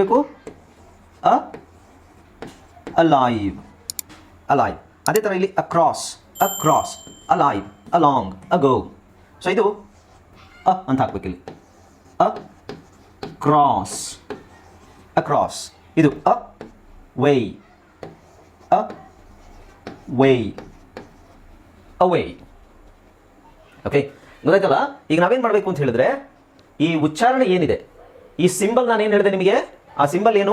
ಬೇಕು ಅ? Alive alive ಅದೇ ಥರ ಇಲ್ಲಿ across across alive along ago so ಇದು ಅ ಅಂತ ಹಾಕ್ಬೇಕು ಇಲ್ಲಿ. ಅ ಕ್ರಾಸ್ ಅಕ್ರಾಸ್ ಇದು ಅ ವೈ ಅ ವೈ ಅವೇ ಓಕೆ ಗೊತ್ತಾಯ್ತಲ್ಲ? ಈಗ ನಾವೇನು ಮಾಡಬೇಕು ಅಂತ ಹೇಳಿದ್ರೆ, ಈ ಉಚ್ಚಾರಣೆ ಏನಿದೆ? ಈ ಸಿಂಬಲ್ ನಾನು ಏನು ಹೇಳಿದೆ ನಿಮಗೆ? ಆ ಸಿಂಬಲ್ ಏನು?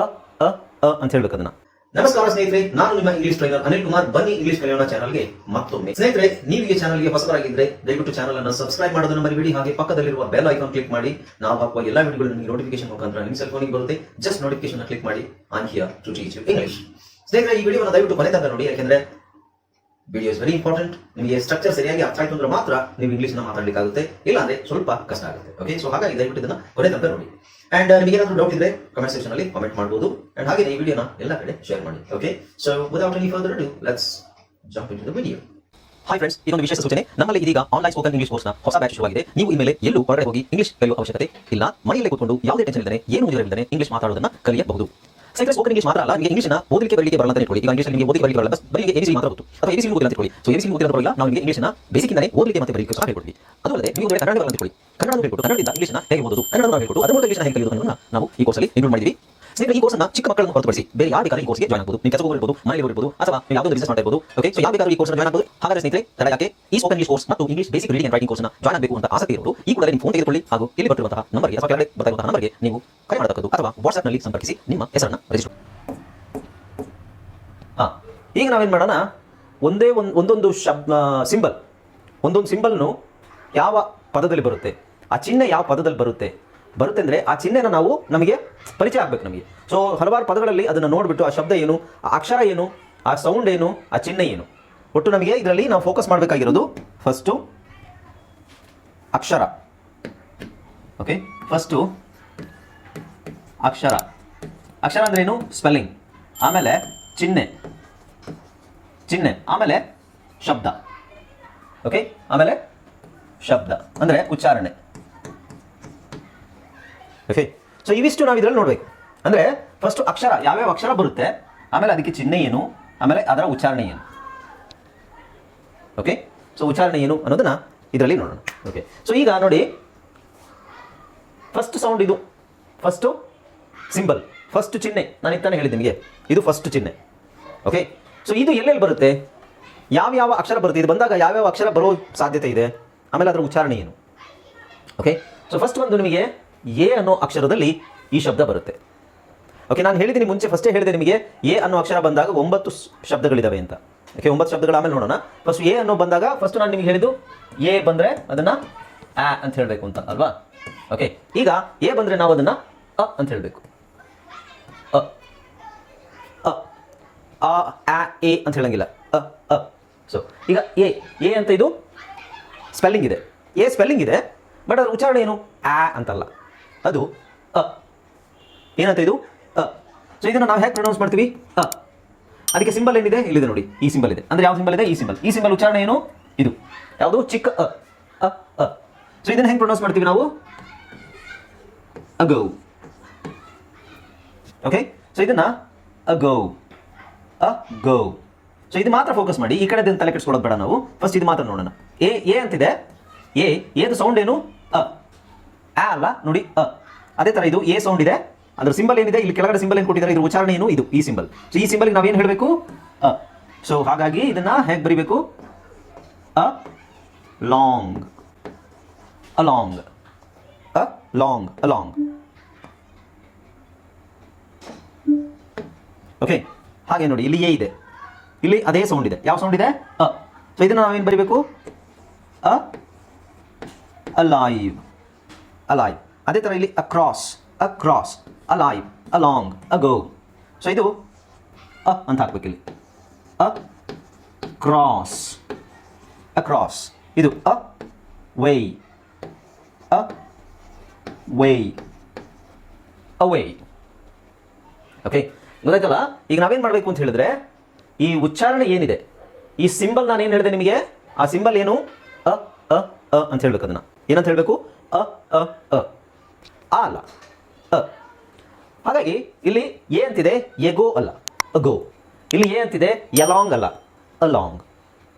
ಅ ಅ ಅ ಅಂತ ಹೇಳ್ಬೇಕು ಅದನ್ನ. ನಮಸ್ಕಾರ ಸ್ನೇಹಿತರೆ, ನಾನು ನಿಮ್ಮ ಇಂಗ್ಲಿಷ್ ಟ್ರೈನರ್ ಅನಿಲ್ ಕುಮಾರ್. ಬನ್ನಿ ಇಂಗ್ಲಿಷ್ ಕಲಿಯೋಣ ಚಾನಲ್ಗೆ ಮತ್ತೊಮ್ಮೆ. ಸ್ನೇಹಿತರೆ, ನೀವು ಈ ಚಾನಲ್ಗೆ ಹೊಸಬರಾಗಿದ್ರೆ ದಯವಿಟ್ಟು ಚಾನಲ್ ಅನ್ನು ಸಬ್ಸ್ಕ್ರೈಬ್ ಮಾಡೋದನ್ನ ಮರಿಬೇಡಿ. ಹಾಗೆ ಪಕ್ಕದಲ್ಲಿರುವ ಬೆಲ್ ಐಕಾನ್ ಕ್ಲಿಕ್ ಮಾಡಿ. ನಾವು ಹಾಕುವ ಎಲ್ಲ ವಿಡಿಯೋಗಳು ನಿಮಗೆ ನೋಟಿಫಿಕೇಶನ್ ಮುಖಾಂತರ ನಿಮ್ಮ ಸೆಲ್ ಫೋನಿಗೆ ಬರುತ್ತೆ. ಜಸ್ಟ್ ನೋಟಿಫಿಕೇಶನ್ ಕ್ಲಿಕ್ ಮಾಡಿ. Am here to teach you English ಸ್ನೇಹಿತರೆ, ಈ ವಿಡಿಯೋನ ದಯವಿಟ್ಟು ಕೊನೆ ತನಕ ನೋಡಿ. ಯಾಕೆಂದ್ರೆ ವಿಡಿಯೋ ಇಸ್ ವೆರಿ ಇಂಪಾರ್ಟೆಂಟ್ ನಿಮಗೆ ಸ್ಟ್ರಕ್ಚರ್ ಸರಿಯಾಗಿ ಅರ್ಥ ಆಯ್ತು ಅಂದ್ರೆ ಮಾತ್ರ ನೀವು ಇಂಗ್ಲಿಷ್ನ ಮಾತಾಡಲಿಕ್ಕಾಗುತ್ತೆ. ಇಲ್ಲ ಅಂದ್ರೆ ಸ್ವಲ್ಪ ಕಷ್ಟ ಆಗುತ್ತೆ. ಓಕೆ ಸೊ ಹಾಗಾಗಿ ದಯವಿಟ್ಟು ಇದನ್ನ ಕೊನೆ ತನಕ ನೋಡಿ. ಅಂಡ್ ನಿಮಗೆ ಏನಾದರೂ ಡೌಟ್ ಇದ್ರೆ ಕಮೆಂಟ್ ಸೆಕ್ಷನ್ ಅಲ್ಲಿ ಕಾಮೆಂಟ್ ಮಾಡಬಹುದು ಅಂಡ್ ಹಾಗೆ ಈ ವಿಡಿಯೋನ ಎಲ್ಲ ಕಡೆ ಶೇರ್ ಮಾಡಿ. Okay so without any further do let's jump in the video hi friends ಇದೊಂದು ವಿಶೇಷ ಸೂಚನೆ. ನಮ್ಮಲ್ಲಿ ಇದೀಗ ಆನ್ಲೈನ್ ಸ್ಪೋಕನ್ ಇಂಗ್ಲಿಷ್ ಕೋರ್ಸ್ನ ಹೊಸ ಬ್ಯಾಚ್ ಶುರುವಾಗಿದೆ. ನೀವು ಮೇಲೆ ಎಲ್ಲೂ ಹೊರಗಡೆ ಹೋಗಿ ಇಂಗ್ಲಿಷ್ ಕಲಿಯುವ ಅವಶ್ಯಕತೆ ಇಲ್ಲ. ಮನೆಯಲ್ಲೇ ಕೂತ್ಕೊಂಡು ಯಾವುದೇ ಟೆನ್ಷನ್ ಇಲ್ಲದೆ, ಏನು ಮುಗಿದಿರಲಿಲ್ಲದೆ ಇಂಗ್ಲಿಷ್ ಮಾತಾಡೋದನ್ನ ಕಲಿಯಬಹುದು. ಸೈಕಲ್ ಸ್ಪೋಕನ್ ಇಂಗ್ಲಿಷ್ ಮಾತ್ರ ಅಲ್ಲ ನಿಮಗೆ ಇಂಗ್ಲಿಷ್ನ ಓದಲಿಕ್ಕೆ ಬರಲಿಕ್ಕೆ ಬರಲ್ಲ ಅಂತ ಇಂಗ್ಲಿಷ್ ನಿಮಗೆ ಬರಲಿಕ್ಕೆ ಬರಲ್ಲ ಬರೀ ಎಬಿಸಿ ಮಾತ್ರ ಗೊತ್ತು ಅಥವಾ ಎಬಿಸಿ ಗೊತ್ತಿಲ್ಲ ಅಂತ ಎಬಿಸಿ ಬರಲ್ಲ ನಾವು ನಿಮಗೆ ಇಂಗ್ಲಿಷ್ನ ಬೇಸಿಕ್ ಇಂದಾನೆ ಓದಲಿಕ್ಕೆ ಮತ್ತೆ ಅದು ಅಲ್ಲದೆ ನೀವು ಕನ್ನಡ ಬರಲ್ಲ ಅಂತ ಇಟ್ಕೊಳ್ಳಿ ಕನ್ನಡ ಹೇಳ್ಕೊಟ್ಟು ಕನ್ನಡದಿಂದ ಹೇಗೆ ಅದರ ಮೂಲಕ ಇಂಗ್ಲಿಷ್ನ ಹೇಗೆ ಕಲಿಯೋದು ನಾವು ಈ ಕೋರ್ಸಲ್ಲಿ ಇನ್ಕ್ಲೂಡ್ ಮಾಡಿದ್ದೀವಿ ಸ್ನೇಹಿತರೆ, ಈ ಕೋರ್ಸ್ನ ಚಿಕ್ಕ ಮಕ್ಕಳನ್ನು ಹೊರತುಪಡಿಸಿ ಬೇರೆ ಯಾರು ಬೇಕಾದ್ರೂ ಈ ಕೋರ್ಸ್ಗೆ ಜಾಯ್ನ್ ಆಗಬಹುದು ನೀವು ಕೆಲಸ ಇರ್ಬೋದು ಮನೆಯಲ್ಲಿ ಇರ್ಬೋದು, ಅಥವಾ ನೀವು ಯಾವುದೋ ಬಿಸ್ನೆಸ್ ಮಾಡ್ತಾ ಇರ್ಬೋದು ಓಕೆ ಸೊ ಯಾವ ಬೇಕಾದ್ರೂ ಈ ಕೋರ್ಸ್ ಜಾಯ್ನ್ ಆಗಬಹುದು ಹಾಗಾದ್ರೆ ಸ್ನೇಹಿತರೆ, ತಡ ಯಾಕೆ? ಈ ಸ್ಪೋಕನ್ ಇಂಗ್ಲಿಷ್ ಕೋರ್ಸ್ ಮತ್ತು English basic reading and writing ಕೋರ್ಸ್ನ ಜಾಯ್ನ್ ಆಗಬೇಕು ಅಂತ ಆಸಕ್ತಿ ಇರೋರು, ಈ ಕೂಡಲೇ ನಿಮ್ಮ ಫೋನ್ ತೆಗೆದುಕೊಳ್ಳಿ ಹಾಗೂ ಇಲ್ಲಿ ಬರ್ತಿರುವಂತಹ ನಂಬರ್ಗೆ ಅಥವಾ ಕೆಳಗಡೆ ಬರ್ತಾ ಇರುವಂತಹ ನಂಬರ್ಗೆ ನೀವು ಕರೆ ಮಾಡತಕ್ಕದ್ದು ಅಥವಾ ವಾಟ್ಸ್ಆಪ್ನಲ್ಲಿ ಸಂಪರ್ಕಿಸಿ ನಿಮ್ಮ ಹೆಸರನ್ನ ರಿಜಿಸ್ಟರ್ ಈಗ ನಾವೇನ್ ಮಾಡೋಣ? ಒಂದೇ ಒಂದು, ಒಂದೊಂದು ಶಬ್ದ ಸಿಂಬಲ್ ಒಂದೊಂದು ಸಿಂಬಲ್ನು ಯಾವ ಪದದಲ್ಲಿ ಬರುತ್ತೆ? ಆ ಚಿಹ್ನೆ ಯಾವ ಪದದಲ್ಲಿ ಬರುತ್ತೆ? ಬರುತ್ತೆ ಅಂದರೆ ಆ ಚಿಹ್ನೆನ ನಾವು ನಮಗೆ ಪರಿಚಯ ಆಗ್ಬೇಕು ನಮಗೆ. ಸೊ ಹಲವಾರು ಪದಗಳಲ್ಲಿ ಅದನ್ನು ನೋಡಿಬಿಟ್ಟು ಆ ಶಬ್ದ ಏನು, ಆ ಅಕ್ಷರ ಏನು, ಆ ಸೌಂಡ್ ಏನು, ಆ ಚಿಹ್ನೆ ಏನು. ಒಟ್ಟು ನಮಗೆ ಇದರಲ್ಲಿ ನಾವು ಫೋಕಸ್ ಮಾಡಬೇಕಾಗಿರೋದು ಫಸ್ಟು ಅಕ್ಷರ. ಓಕೆ ಫಸ್ಟು ಅಕ್ಷರ. ಅಕ್ಷರ ಏನು? ಸ್ಪೆಲ್ಲಿಂಗ್ ಆಮೇಲೆ ಚಿಹ್ನೆ. ಚಿಹ್ನೆ. ಆಮೇಲೆ ಶಬ್ದ. ಓಕೆ ಆಮೇಲೆ ಶಬ್ದ. ಅಂದರೆ ಉಚ್ಚಾರಣೆ. ಓಕೆ ಸೊ ಇವಿಷ್ಟು ನಾವು ಇದರಲ್ಲಿ ನೋಡಬೇಕು. ಅಂದರೆ ಫಸ್ಟ್ ಅಕ್ಷರ, ಯಾವ್ಯಾವ ಅಕ್ಷರ ಬರುತ್ತೆ? ಆಮೇಲೆ ಅದಕ್ಕೆ ಚಿಹ್ನೆ ಏನು? ಆಮೇಲೆ ಅದರ ಉಚ್ಚಾರಣೆ ಏನು? ಓಕೆ ಸೊ ಉಚ್ಚಾರಣೆ ಏನು ಅನ್ನೋದನ್ನ ಇದರಲ್ಲಿ ನೋಡೋಣ. ಓಕೆ ಸೊ ಈಗ ನೋಡಿ. ಫಸ್ಟ್ ಸೌಂಡ್ ಇದು. ಫಸ್ಟು ಸಿಂಬಲ್ ಫಸ್ಟ್ ಚಿಹ್ನೆ. ನಾನು ಇತ್ತಾನೆ ಹೇಳಿದ್ದೆ ನಿಮಗೆ. ಇದು ಫಸ್ಟ್ ಚಿಹ್ನೆ. ಓಕೆ ಸೊ ಇದು ಎಲ್ಲೆಲ್ಲಿ ಬರುತ್ತೆ? ಯಾವ ಯಾವ ಅಕ್ಷರ ಬರುತ್ತೆ? ಇದು ಬಂದಾಗ ಯಾವ್ಯಾವ ಅಕ್ಷರ ಬರೋ ಸಾಧ್ಯತೆ ಇದೆ? ಆಮೇಲೆ ಅದರ ಉಚ್ಚಾರಣೆ ಏನು? ಓಕೆ ಸೊ ಫಸ್ಟ್ ಒಂದು ನಿಮಗೆ ಎ ಅನ್ನೋ ಅಕ್ಷರದಲ್ಲಿ ಈ ಶಬ್ದ ಬರುತ್ತೆ. ಓಕೆ ನಾನು ಹೇಳಿದ್ದೀನಿ ಮುಂಚೆ ಫಸ್ಟೇ ಹೇಳಿದೆ ನಿಮಗೆ, ಎ ಅನ್ನೋ ಅಕ್ಷರ ಬಂದಾಗ ಒಂಬತ್ತು ಶಬ್ದಗಳಿದ್ದಾವೆ ಅಂತ. ಓಕೆ ಒಂಬತ್ತು ಶಬ್ದಗಳ ಆಮೇಲೆ ನೋಡೋಣ. ಫಸ್ಟ್ ಎ ಅನ್ನೋ ಬಂದಾಗ ಫಸ್ಟ್ ನಾನು ನಿಮಗೆ ಹೇಳಿದ್ದು, ಎ ಬಂದರೆ ಅದನ್ನು ಆ ಅಂತ ಹೇಳಬೇಕು ಅಂತ, ಅಲ್ವಾ? ಓಕೆ ಈಗ ಎ ಬಂದರೆ ನಾವು ಅದನ್ನು ಅ ಅಂತ ಹೇಳಬೇಕು. ಅ ಅ, ಆ ಎ ಅಂತ ಹೇಳಂಗಿಲ್ಲ. ಅ ಅ. ಸೊ ಈಗ ಎ ಎ ಅಂತ ಇದು ಸ್ಪೆಲ್ಲಿಂಗ್ ಇದೆ. ಎ ಸ್ಪೆಲ್ಲಿಂಗ್ ಇದೆ ಬಟ್ ಅದರ ಉಚ್ಚಾರಣೆ ಏನು? ಆ ಅಂತಲ್ಲ. ಅದು, ಅ, ಏನಂತ ಇದು? ಅ ಸೊ ಇದನ್ನು ನಾವು ಹೇಗೆ ಪ್ರೊನೌನ್ಸ್ ಮಾಡ್ತೀವಿ? ಅ, ಅದಕ್ಕೆ ಸಿಂಬಲ್ ಏನಿದೆ? ಇಲ್ಲಿದೆ ನೋಡಿ, ಈ ಸಿಂಬಲ್ ಇದೆ. ಅಂದ್ರೆ ಯಾವ ಸಿಂಬಲ್ ಇದೆ? ಈ ಸಿಂಬಲ್ ಈ ಸಿಂಬಲ್ ಉಚ್ಚಾರಣೆ ಏನು? ಇದು. ಯಾವುದು? ಚಿಕ್ಕ, ಅ ಸೊ ಇದನ್ನು ಹೆಂಗೆ ಪ್ರೊನೌನ್ಸ್ ಮಾಡ್ತೀವಿ ನಾವು? ಅಗೌ. ಓಕೆ ಸೊ ಇದನ್ನ ಅಗೌ. ಅ ಗೌ ಸೊ ಇದು ಮಾತ್ರ ಫೋಕಸ್ ಮಾಡಿ, ಈ ಕಡೆ ತಲೆ ಕೆಡಿಸ್ಕೊಳ್ಳೋದು ಬೇಡ ನಾವು. ಫಸ್ಟ್ ಇದು ಮಾತ್ರ ನೋಡೋಣ. ಎ ಎ ಅಂತಿದೆ. ಎ, ಎದು ಸೌಂಡ್ ಏನು? ಅ. ಆ ಅಲ್ಲ ನೋಡಿ, ಅ. ಅದೇ ಥರ ಇದು ಎ ಸೌಂಡ್ ಇದೆ. ಅದ್ರ ಸಿಂಬಲ್ ಏನಿದೆ? ಇಲ್ಲಿ ಕೆಳಗಡೆ ಸಿಂಬಲ್ ಏನು ಕೊಟ್ಟಿದ್ದಾರೆ? ಇದ್ರ ಉಚ್ಚಾರಣೆ ಏನು ಇದು, ಈ ಸಿಂಬಲ್ ಸೊ ಈ ಸಿಂಬಲ್ಗೆ ನಾವೇನು ಹೇಳಬೇಕು? ಅ. ಸೊ ಹಾಗಾಗಿ ಇದನ್ನು ಹೇಗೆ ಬರಿಬೇಕು? ಅ ಲಾಂಗ್ ಅಲಾಂಗ್ ಅ ಲಾಂಗ್ ಅಲಾಂಗ್ ಓಕೆ ಹಾಗೆ ನೋಡಿ, ಇಲ್ಲಿ ಎ ಇದೆ. ಇಲ್ಲಿ ಅದೇ ಸೌಂಡ್ ಇದೆ. ಯಾವ ಸೌಂಡ್ ಇದೆ? ಅ. ಸೊ ಇದನ್ನು ನಾವೇನು ಬರಿಬೇಕು? ಅ ಅಲೈವ್ ಅಲೈವ್ ಅದೇ ಥರ ಇಲ್ಲಿ across across alive along ago so ಇದು ಅ ಅಂತ ಹಾಕ್ಬೇಕು ಇಲ್ಲಿ. ಅ ಕ್ರಾಸ್ ಅಕ್ರಾಸ್ ಇದು ಅ ವೈ ಅ ವೈ ಅವೇ ಓಕೆ ಗೊತ್ತಾಯ್ತಲ್ಲ? ಈಗ ನಾವೇನು ಮಾಡಬೇಕು ಅಂತ ಹೇಳಿದ್ರೆ, ಈ ಉಚ್ಚಾರಣೆ ಏನಿದೆ? ಈ ಸಿಂಬಲ್ ನಾನು ಏನು ಹೇಳಿದೆ ನಿಮಗೆ? ಆ ಸಿಂಬಲ್ ಏನು? ಅ ಅ ಅ ಅಂತ ಹೇಳ್ಬೇಕು ಅದನ್ನ. ಏನಂತ ಹೇಳಬೇಕು? ಅ ಅ ಅ. ಅಲ್ಲ. ಅ. ಹಾಗಾಗಿ ಇಲ್ಲಿ ಎ ಅಂತಿದೆ ಎಗೋ ಅಲ್ಲ. ಅಗೋ ಇಲ್ಲಿ ಎ ಅಂತಿದೆ ಎಲಾಂಗ್ ಅಲ್ಲ. ಅಲಾಂಗ್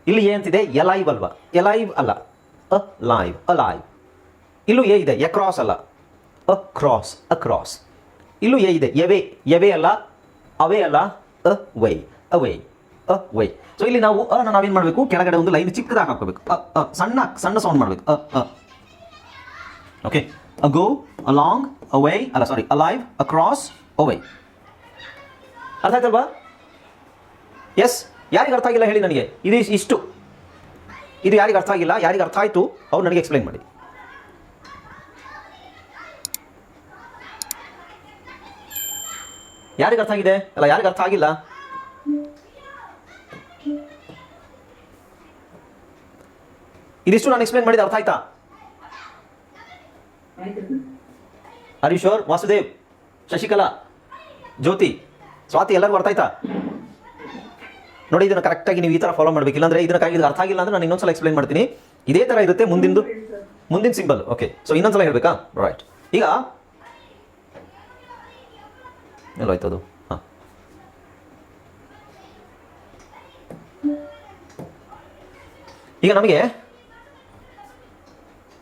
ಇಲ್ಲಿ ಎ ಅಂತಿದೆ ಎಲೈವ್ ಅಲ್ವಾ. ಎಲೈವ್ ಅಲ್ಲ. ಅ ಲೈವ್ ಅಲೈವ್ ಇಲ್ಲೂ ಎ ಇದೆ ಎಕ್ರಾಸ್ ಅಲ್ಲ. ಅ ಕ್ರಾಸ್ ಅ ಕ್ರಾಸ್. ಇಲ್ಲೂ ಎ ಇದೆ ಎವೆ ಎವೆ ಅಲ್ಲ. ಅವೇ ಅಲ್ಲ, ಅ ವೈ ಅವೇ ಅ ವೈ. ಸೊ ಇಲ್ಲಿ ನಾವು ಅ ನಾವೇನು ಮಾಡಬೇಕು? ಕೆಳಗಡೆ ಒಂದು ಲೈನ್ ಚಿಕ್ಕದಾಗಿ ಹಾಕೋಬೇಕು ಅ ಅ, ಸಣ್ಣ ಸಣ್ಣ ಸೌಂಡ್ ಮಾಡಬೇಕು. ಅ ಅ. ಓಕೆ ಅಗೋ along, away, ಅಲ್ಲ ಸಾರಿ ಅಲೈವ್ ಅಕ್ರಾಸ್ ಅವೇ ಅರ್ಥ ಆಯ್ತಲ್ವಾ? ಎಸ್ ಯಾರಿಗೆ ಅರ್ಥ ಆಗಿಲ್ಲ ಹೇಳಿ ನನಗೆ. ಇದು ಇಷ್ಟು. ಇದು ಯಾರಿಗೆ ಅರ್ಥ ಆಗಿಲ್ಲ ಯಾರಿಗೆ ಅರ್ಥ ಆಯಿತು ಅವ್ರು ನನಗೆ ಎಕ್ಸ್ಪ್ಲೈನ್ ಮಾಡಿ. ಯಾರಿಗೆ ಅರ್ಥ ಆಗಿದೆ? ಅಲ್ಲ ಯಾರಿಗೆ ಅರ್ಥ ಆಗಿಲ್ಲ? ಇದಿಷ್ಟು ನಾನು ಎಕ್ಸ್ಪ್ಲೈನ್ ಮಾಡಿದ ಅರ್ಥ ಆಯ್ತಾ? ಹರೀಶ್ವರ್, ವಾಸುದೇವ್, ಶಶಿಕಲಾ, ಜ್ಯೋತಿ, ಸ್ವಾತಿ ಎಲ್ಲರೂ ಅರ್ಥ ಆಯ್ತಾ ನೋಡಿ, ಇದನ್ನು ಕರೆಕ್ಟಾಗಿ ನೀವು ಈ ಥರ ಫಾಲೋ ಮಾಡಬೇಕು. ಇಲ್ಲಾಂದ್ರೆ ಇದನ್ನ ಅರ್ಥ ಆಗಿಲ್ಲ ಅಂದ್ರೆ ನಾನು ಇನ್ನೊಂದ್ಸಲ ಎಕ್ಸ್ಪ್ಲೈನ್ ಮಾಡ್ತೀನಿ. ಇದೇ ಥರ ಇರುತ್ತೆ ಮುಂದಿಂದು ಮುಂದಿನ ಸಿಂಬಲ್ ಓಕೆ ಸೊ ಇನ್ನೊಂದ್ಸಲ ಹೇಳಬೇಕಾ? ರೈಟ್ ಈಗ ಎಲ್ಲೋಯ್ತು ಅದು? ಹಾಂ. ಈಗ ನಮಗೆ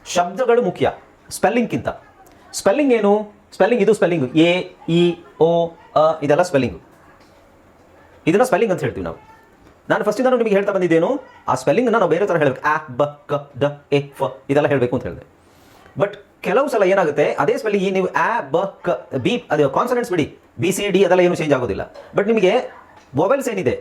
ಶಬ್ದಗಳು ಮುಖ್ಯ. ಸ್ಪೆಲ್ಲಿಂಗ್ಗಿಂತ ಸ್ಪೆಲ್ಲಿಂಗ್ ಏನು? ಸ್ಪೆಲ್ಲಿಂಗ್ ಇದು ಸ್ಪೆಲ್ಲಿಂಗ್ ಎ ಇ ಓ ಅ ಇದೆಲ್ಲ ಸ್ಪೆಲ್ಲಿಂಗ್ ಇದನ್ನ ಸ್ಪೆಲ್ಲಿಂಗ್ ಅಂತ ಹೇಳ್ತೀವಿ ನಾವು. ನಾನು ಫಸ್ಟ್ ನಾನು ನಿಮಗೆ ಹೇಳ್ತಾ ಬಂದಿದ್ದೇನು, ಆ ಸ್ಪೆಲ್ಲಿಂಗ್ ನಾವು ಬೇರೆ ಥರ ಹೇಳಬೇಕು. ಆ, ಬ, ಕ, ಡ, ಎ, ಫ, ಇದೆಲ್ಲ ಹೇಳಬೇಕು ಅಂತ ಹೇಳಿದೆ. ಬಟ್ ಕೆಲವು ಸಲ ಏನಾಗುತ್ತೆ, ಅದೇ ಸ್ಪೆಲ್ಲಿಂಗ್ ಈ ನೀವು ಆ, ಬ, ಕ, ಬಿ, ಅದು ಕಾನ್ಸನೆಂಟ್ಸ್ ಬಿಡಿ. ಬಿ ಸಿ ಡಿ ಅದೆಲ್ಲ ಏನು ಚೇಂಜ್ ಆಗೋದಿಲ್ಲ. ಬಟ್ ನಿಮಗೆ ವೊವೆಲ್ಸ್ ಏನಿದೆ?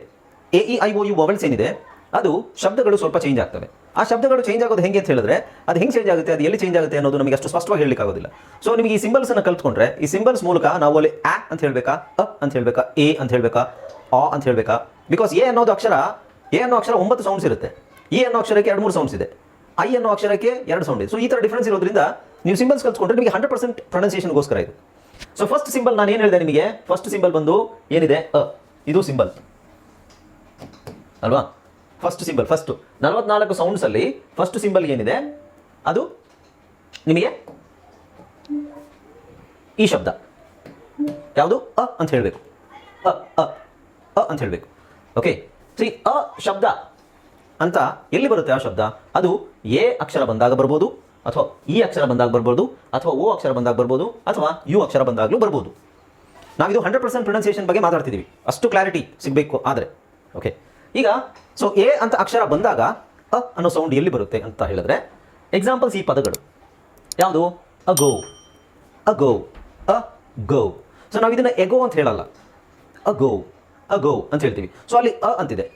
A E I O U vowels ಏನಿದೆ? ಅದು ಶಬ್ದಗಳು ಸ್ವಲ್ಪ ಚೇಂಜ್ ಆಗ್ತವೆ. ಆ ಶಬ್ದಗಳು ಚೇಂಜ್ ಆಗೋದು ಹೆಂಗೆ ಅಂತ ಹೇಳಿದ್ರೆ, ಅದು ಹೆಂಗೆ ಚೇಂಜ್ ಆಗುತ್ತೆ, ಅದು ಎಲ್ಲಿ ಚೇಂಜ್ ಆಗುತ್ತೆ ಅನ್ನೋದು ನಮಗೆ ಅಷ್ಟು ಸ್ಪಷ್ಟವಾಗಿ ಹೇಳಲಿಕ್ಕೆ ಆಗೋದಿಲ್ಲ. ಸೊ ನಿಮಗೆ ಈ ಸಿಂಬಲ್ಸ್ ಅನ್ನು ಕಲ್ತ್ಕೊಂಡ್ರೆ, ಈ ಸಿಂಬಲ್ಸ್ ಮೂಲಕ ನಾವು ಅಲ್ಲಿ ಆ ಅಂತ ಹೇಳ್ಬೇಕಾ, ಅ ಅಂತ ಹೇಳ್ಬೇಕಾ ಎ ಅಂತ ಹೇಳ್ಬೇಕಾ, ಆ ಅಂತ ಹೇಳ್ಬೇಕಾ? ಬಿಕಾಸ್ ಎ ಅನ್ನೋದು ಅಕ್ಷರ ಎ ಅನ್ನೋ ಅಕ್ಷರ ಒಂಬತ್ತು ಸೌಂಡ್ಸ್ ಇರುತ್ತೆ. ಇ ಅನ್ನೋ ಅಕ್ಷರಕ್ಕೆ ಎರಡು ಮೂರು ಸೌಂಡ್ಸ್ ಇದೆ. ಐ ಅನ್ನೋ ಅಕ್ಷರಕ್ಕೆ ಎರಡು ಸೌಂಡ್ ಇದೆ. ಸೊ ಈ ಥರ ಡಿಫ್ರೆನ್ಸ್ ಇರೋದ್ರಿಂದ ನೀವು ಸಿಂಬಲ್ಸ್ ಕಲ್ತ್ಕೊಂಡ್ರೆ ನಿಮಗೆ ಹಂಡ್ರೆಡ್ ಪರ್ಸೆಂಟ್ ಪ್ರೊನೌನ್ಸಿಯೇಷನ್ಗೋಸ್ಕರ ಇದು. ಸೊ ಫಸ್ಟ್ ಸಿಂಬಲ್ ನಾನು ಏನು ಹೇಳಿದೆ ನಿಮಗೆ? ಫಸ್ಟ್ ಸಿಂಬಲ್ ಬಂದು ಏನಿದೆ? ಅ. ಇದು ಸಿಂಬಲ್ ಅಲ್ವಾ? ಫಸ್ಟ್ ಸಿಂಬಲ್ ಫಸ್ಟ್ ನಲವತ್ನಾಲ್ಕು ಸೌಂಡ್ಸ್ ಅಲ್ಲಿ ಫಸ್ಟ್ ಸಿಂಬಲ್ ಏನಿದೆ? ಅದು ನಿಮಗೆ ಈ ಶಬ್ದ. ಯಾವುದು? ಅ ಅಂತ ಹೇಳಬೇಕು. ಅ ಅ ಅಂತ ಹೇಳಬೇಕು. ಓಕೆ ಸಿ ಅ ಶಬ್ದ. ಅಂತ ಎಲ್ಲಿ ಬರುತ್ತೆ ಆ ಶಬ್ದ? ಅದು ಎ ಅಕ್ಷರ ಬಂದಾಗ ಬರ್ಬೋದು, ಅಥವಾ ಈ ಅಕ್ಷರ ಬಂದಾಗ ಬರ್ಬೋದು, ಅಥವಾ ಓ ಅಕ್ಷರ ಬಂದಾಗ ಬರ್ಬೋದು, ಅಥವಾ ಯು ಅಕ್ಷರ ಬಂದಾಗಲೂ ಬರ್ಬೋದು. ನಾವಿದು ಹಂಡ್ರೆಡ್ ಪರ್ಸೆಂಟ್ ಪ್ರೊನೌನ್ಸಿಯೇಷನ್ ಬಗ್ಗೆ ಮಾತಾಡ್ತಿದ್ದೀವಿ. ಅಷ್ಟು ಕ್ಲಾರಿಟಿ ಸಿಗಬೇಕು ಆದರೆ. ಓಕೆ ಈಗ ಸೊ ಎ ಅಂತ ಅಕ್ಷರ ಬಂದಾಗ, ಅ ಅನ್ನೋ ಸೌಂಡ್ ಎಲ್ಲಿ ಬರುತ್ತೆ ಅಂತ ಹೇಳಿದ್ರೆ ಎಕ್ಸಾಂಪಲ್ಸ್ ಈ ಪದಗಳು. ಯಾವುದು? ಅಗೋ ಅಗೋ ಅ, ಗೋ. ಸೊ ನಾವು ಇದನ್ನ ಎಗೋ ಅಂತ ಹೇಳಲ್ಲ. ಅಗೋ ಅಗೋ ಅಂತ ಹೇಳ್ತೀವಿ. ಸೊ ಅಲ್ಲಿ ಅ ಅಂತಿದೆ.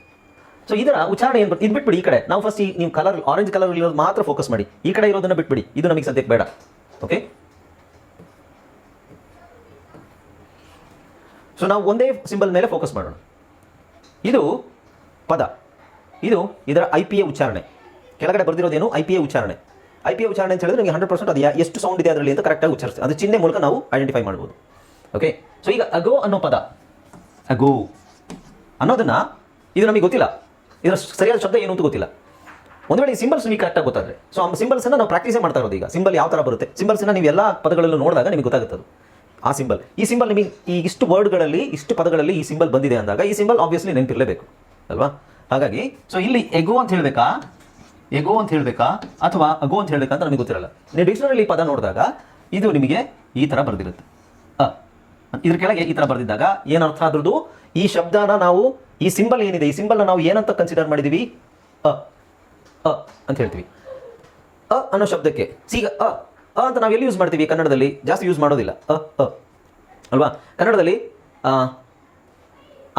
ಸೊ ಇದರ ಉಚ್ಚಾರಣೆ ಏನು ಇದು ಬಿಟ್ಬಿಡಿ ಈ ಕಡೆ. ನಾವು ಫಸ್ಟ್ ಈ ನೀವು ಕಲರ್ ಆರೆಂಜ್ ಕಲರ್ ಇರೋದು ಮಾತ್ರ ಫೋಕಸ್ ಮಾಡಿ. ಈ ಕಡೆ ಇರೋದನ್ನ ಬಿಟ್ಬಿಡಿ. ಇದು ನಮಗೆ ಸದ್ಯಕ್ಕೆ ಬೇಡ. ಓಕೆ ಸೊ ನಾವು ಒಂದೇ ಸಿಂಬಲ್ ಮೇಲೆ ಫೋಕಸ್ ಮಾಡೋಣ. ಇದು ಪದ. ಇದು ಇದರ ಐ ಪಿ ಎ ಉಚ್ಚಾರಣೆ. ಕೆಳಗಡೆ ಬರೆದಿರೋದೇನು ಐ ಪಿ ಎ ಉಚ್ಚಾರಣೆ. ಐ ಪಿ ಎ ಉಚ್ಚಾರಣೆ ಅಂತ ಹೇಳಿದ್ರೆ ನಿಮಗೆ ಹಂಡ್ರೆಡ್ ಪರ್ಸೆಂಟ್ ಅದು ಎಷ್ಟು ಸೌಂಡ್ ಇದೆ ಅದರಲ್ಲಿ ಅಂತ ಕರೆಕ್ಟಾಗಿ ಉಚ್ಚರಿಸ್ತೀವಿ ಅದು ಚಿಹ್ನೆ ಮೂಲಕ ನಾವು ಐಡೆಂಟಿಫೈ ಮಾಡ್ಬೋದು. ಓಕೆ ಸೊ ಈಗ ಅಗೋ ಅನ್ನೋ ಪದ. ಅಗೋ ಅನ್ನೋದನ್ನು ಇದು ನಮಗೆ ಗೊತ್ತಿಲ್ಲ. ಇದರ ಸರಿಯಾದ ಶಬ್ದ ಏನು ಅಂತ ಗೊತ್ತಿಲ್ಲ. ಒಂದು ವೇಳೆ ಸಿಂಬಲ್ಸ್ ನಿಮಗೆ ಕರೆಕ್ಟಾಗಿ ಗೊತ್ತಾದ್ರೆ. ಸೊ ಆ ಸಿಂಬಲ್ಸನ್ನು ನಾವು ಪ್ರಾಕ್ಟೀಸೇ ಮಾಡ್ತಾ ಇರೋದು ಈಗ. ಸಿಂಬಲ್ ಯಾವ ಥರ ಬರುತ್ತೆ? ಸಿಂಬಲ್ಸನ್ನ ನೀವು ಎಲ್ಲ ಪದಗಳಲ್ಲೂ ನೋಡಿದಾಗ ನಿಮಗೆ ಗೊತ್ತಾಗುತ್ತೆ ಅದು ಆ ಸಿಂಬಲ್ ಈ ಸಿಂಬಲ್ ನಿಮಗೆ ಈ ಇಷ್ಟು ವರ್ಡ್ಗಳಲ್ಲಿ ಇಷ್ಟು ಪದಗಳಲ್ಲಿ ಈ ಸಿಂಬಲ್ ಬಂದಿದೆ ಅಂದಾಗ ಈ ಸಿಂಬಲ್ ಆಬ್ವಿಯಸ್ಲಿ ನೆನಪಿರಲೇಬೇಕು. ಅಲ್ವಾ? ಹಾಗಾಗಿ ಸೊ ಇಲ್ಲಿ ಎಗೋ ಅಂತ ಹೇಳಬೇಕಾ? ಎಗೋ ಅಂತ ಹೇಳಬೇಕಾ? ಅಥವಾ ಅಗೋ ಅಂತ ಹೇಳಬೇಕಾ ಅಂತ ನಮಗೆ ಗೊತ್ತಿರಲ್ಲ. ನೀವು ಡಿಕ್ಷನರಿ ಪದ ನೋಡಿದಾಗ ಇದು ನಿಮಗೆ ಈ ಥರ ಬರೆದಿರುತ್ತೆ. ಇದ್ರ ಕೆಳಗೆ ಈ ಥರ ಬರೆದಿದ್ದಾಗ ಏನು ಅರ್ಥ ಅದ್ರದ್ದು ಈ ಶಬ್ದನ ನಾವು, ಈ ಸಿಂಬಲ್ ಏನಿದೆ, ಈ ಸಿಂಬಲ್ನ ನಾವು ಏನಂತ ಕನ್ಸಿಡರ್ ಮಾಡಿದೀವಿ? ಅ ಅ ಅಂತ ಹೇಳ್ತೀವಿ. ಅ ಅನ್ನೋ ಶಬ್ದಕ್ಕೆ, ಸೀಗ ಅ ಅ ಅಂತ ನಾವು ಎಲ್ಲಿ ಯೂಸ್ ಮಾಡ್ತೀವಿ ಕನ್ನಡದಲ್ಲಿ? ಜಾಸ್ತಿ ಯೂಸ್ ಮಾಡೋದಿಲ್ಲ. ಅ ಅ, ಅಲ್ವಾ? ಕನ್ನಡದಲ್ಲಿ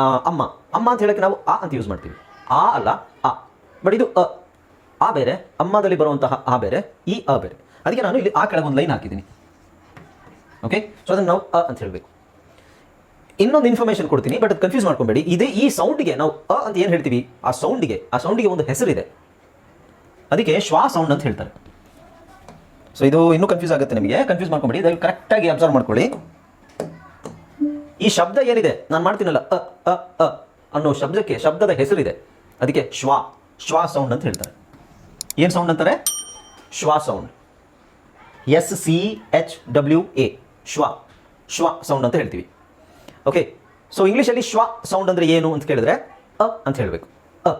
ಅಮ್ಮ ಅಮ್ಮ ಅಂತ ಹೇಳಕ್ಕೆ ನಾವು ಆ ಅಂತ ಯೂಸ್ ಮಾಡ್ತೀವಿ. ಆ ಅಲ್ಲ, ಆ. ಬಟ್ ಇದು ಅ. ಆ ಬೇರೆ, ಅಮ್ಮದಲ್ಲಿ ಬರುವಂತಹ ಆ ಬೇರೆ, ಈ ಅ ಬೇರೆ. ಅದಕ್ಕೆ ನಾನು ಇಲ್ಲಿ ಆ ಕೆಳಗೆ ಒಂದು ಲೈನ್ ಹಾಕಿದ್ದೀನಿ. ಓಕೆ ಸೊ ಅದನ್ನು ನಾವು ಅ ಅಂತ ಹೇಳಬೇಕು. ಇನ್ನೊಂದು ಇನ್ಫಾರ್ಮೇಶನ್ ಕೊಡ್ತೀನಿ ಬಟ್ ಅದು ಕನ್ಫ್ಯೂಸ್ ಮಾಡ್ಕೊಬೇಡಿ. ಇದೇ ಈ ಸೌಂಡ್ಗೆ ನಾವು ಅ ಅಂತ ಏನು ಹೇಳ್ತೀವಿ? ಆ ಸೌಂಡಿಗೆ ಆ ಸೌಂಡಿಗೆ ಒಂದು ಹೆಸರಿದೆ. ಅದಕ್ಕೆ ಶ್ವಾ ಸೌಂಡ್ ಅಂತ ಹೇಳ್ತಾರೆ. ಸೊ ಇದು ಇನ್ನೂ ಕನ್ಫ್ಯೂಸ್ ಆಗುತ್ತೆ ನಿಮಗೆ. ಕನ್ಫ್ಯೂಸ್ ಮಾಡ್ಕೊಬೇಡಿ. ದಯವಿಟ್ಟು ಕರೆಕ್ಟಾಗಿ ಅಬ್ಸರ್ವ್ ಮಾಡ್ಕೊಳ್ಳಿ. ಈ ಶಬ್ದ ಏನಿದೆ? ನಾನು ಮಾಡ್ತೀನಲ್ಲ, ಅ ಅ ಅ ಅನ್ನೋ ಶಬ್ದಕ್ಕೆ ಶಬ್ದದ ಹೆಸರಿದೆ. ಅದಕ್ಕೆ ಶ್ವಾ ಶ್ವಾ ಸೌಂಡ್ ಅಂತ ಹೇಳ್ತಾರೆ. ಏನು ಸೌಂಡ್ ಅಂತಾರೆ? Schwa sound S C H W A schwa schwa sound ಅಂತ ಹೇಳ್ತೀವಿ. ಓಕೆ ಸೊ ಇಂಗ್ಲೀಷಲ್ಲಿ ಶ್ವಾ ಸೌಂಡ್ ಅಂದರೆ ಏನು ಅಂತ ಕೇಳಿದ್ರೆ, ಅ ಅಂತ ಹೇಳಬೇಕು. ಅ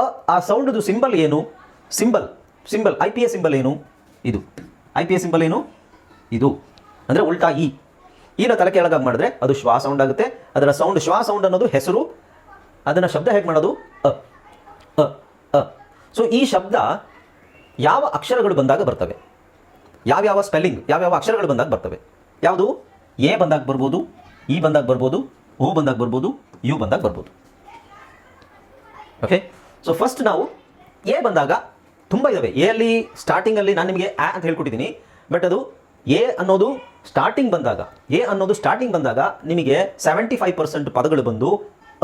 ಅ ಆ ಸೌಂಡ್ದು ಸಿಂಬಲ್ ಏನು? Symbol symbol I P A symbol ಏನು? ಇದು. ಐ ಪಿ ಎ ಸಿಂಬಲ್ ಏನು? ಇದು. ಅಂದರೆ ಉಲ್ಟಾ ಇ ಈನ ತಲೆ ಕೆಳಗಾಗಿ ಮಾಡಿದ್ರೆ ಅದು ಶ್ವಾ ಸೌಂಡ್ ಆಗುತ್ತೆ. ಅದರ ಸೌಂಡ್ ಶ್ವಾ ಸೌಂಡ್ ಅನ್ನೋದು ಹೆಸರು. ಅದನ್ನು ಶಬ್ದ ಹೇಗೆ ಮಾಡೋದು? ಅ ಅ ಅ. ಸೊ ಈ ಶಬ್ದ ಯಾವ ಅಕ್ಷರಗಳು ಬಂದಾಗ ಬರ್ತವೆ? ಯಾವ್ಯಾವ ಸ್ಪೆಲ್ಲಿಂಗ್ ಯಾವ್ಯಾವ ಅಕ್ಷರಗಳು ಬಂದಾಗ ಬರ್ತವೆ? ಯಾವುದು? ಎ ಬಂದಾಗ ಬರ್ಬೋದು, ಇ ಬಂದಾಗ ಬರ್ಬೋದು ಓ ಬಂದಾಗ ಬರ್ಬೋದು, ಯು ಬಂದಾಗ ಬರ್ಬೋದು. ಓಕೆ ಸೊ ಫಸ್ಟ್ ನಾವು ಎ ಬಂದಾಗ ತುಂಬ ಇದ್ದಾವೆ ಎ ಅಲ್ಲಿ ಸ್ಟಾರ್ಟಿಂಗಲ್ಲಿ ನಾನು ನಿಮಗೆ ಆ ಅಂತ ಹೇಳ್ಕೊಟ್ಟಿದ್ದೀನಿ. ಬಟ್ ಅದು ಎ ಅನ್ನೋದು ಸ್ಟಾರ್ಟಿಂಗ್ ಬಂದಾಗ, ಎ ಅನ್ನೋದು ಸ್ಟಾರ್ಟಿಂಗ್ ಬಂದಾಗ ನಿಮಗೆ ಸೆವೆಂಟಿ ಫೈವ್ ಪರ್ಸೆಂಟ್ ಪದಗಳು ಬಂದು